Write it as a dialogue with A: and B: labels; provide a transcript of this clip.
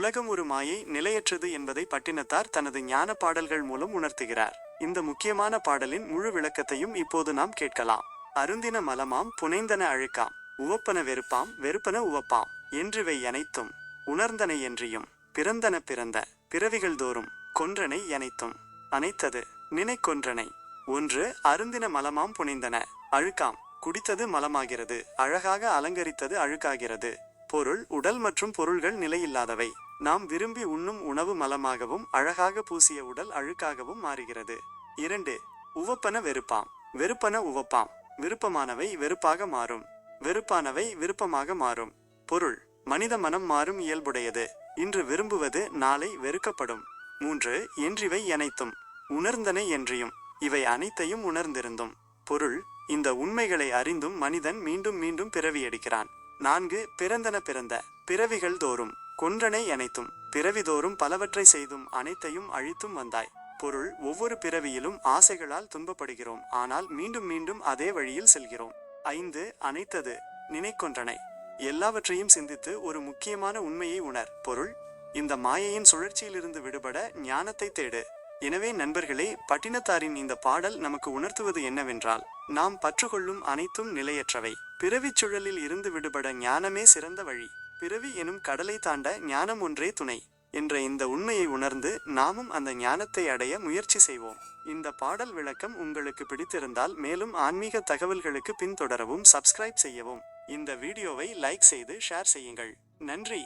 A: உலகம் ஒரு மாயை நிலையற்றது என்பதை பட்டினத்தார் தனது ஞான பாடல்கள் மூலம் உணர்த்துகிறார். இந்த முக்கியமான பாடலின் முழு விளக்கத்தையும் இப்போது நாம் கேட்கலாம். அருந்தின மலமாம் புனைந்தன அழுக்காம் உவப்பன வெறுப்பாம் வெறுப்பன உவப்பாம் என்றுவை அனைத்தும் உணர்ந்தனை என்றியும் பிறந்தன பிறந்த பிறவிகள் தோறும் கொன்றனை அனைத்தும் அனைத்தது நினை கொன்றனை ஒன்று அருந்தின மலமாம் புனைந்தன அழுக்காம் குடித்தது மலமாகிறது அழகாக அலங்கரித்தது அழுக்காகிறது. பொருள் உடல் மற்றும் பொருள்கள் நிலையில்லாதவை. நாம் விரும்பி உண்ணும் உணவு மலமாகவும் அழகாக பூசிய உடல் அழுக்காகவும் மாறுகிறது. இரண்டு உவப்பன வெறுப்பாம். வெறுப்பன உவப்பாம். விருப்பமானவை வெறுப்பாக மாறும். வெறுப்பானவை விருப்பமாக மாறும். பொருள் மனித மனம் மாறும் இயல்புடையது. இன்று விரும்புவது நாளை வெறுக்கப்படும். மூன்று என்றிவை அனைத்தும் உணர்ந்தனை என்றியும் இவை அனைத்தையும் உணர்ந்திருந்தும். பொருள் இந்த உண்மைகளை அறிந்தும் மனிதன் மீண்டும் மீண்டும் பிறவி எடுக்கிறான். நான்கு பிறந்தன பிறந்த பிறவிகள் தோறும் கொன்றனை அனைத்தும் பிறவிதோறும் பலவற்றை செய்தும் அனைத்தையும் அழித்தும் வந்தாய். பொருள் ஒவ்வொரு பிறவியிலும் ஆசைகளால் துன்பப்படுகிறோம் ஆனால் மீண்டும் மீண்டும் அதே வழியில் செல்கிறோம். ஐந்து அனைத்தது நினைக்கொன்றனை. எல்லாவற்றையும் சிந்தித்து ஒரு முக்கியமான உண்மையை உணர். பொருள் இந்த மாயையின் சுழற்சியிலிருந்து விடுபட ஞானத்தை தேடு. எனவே நண்பர்களே பட்டினத்தாரின் இந்த பாடல் நமக்கு உணர்த்துவது என்னவென்றால் நாம் பற்றுக்கொள்ளும் அனைத்தும் நிலையற்றவை. பிறவிச் சுழலில் இருந்து விடுபட ஞானமே சிறந்த வழி. பிறவி எனும் கடலை தாண்ட ஞானம் ஒன்றே துணை என்ற இந்த உண்மையை உணர்ந்து நாமும் அந்த ஞானத்தை அடைய முயற்சி செய்வோம். இந்த பாடல் விளக்கம் உங்களுக்கு பிடித்திருந்தால் மேலும் ஆன்மீக தகவல்களுக்கு பின்தொடரவும் சப்ஸ்கிரைப் செய்யவும். இந்த வீடியோவை லைக் செய்து ஷேர் செய்யுங்கள். நன்றி!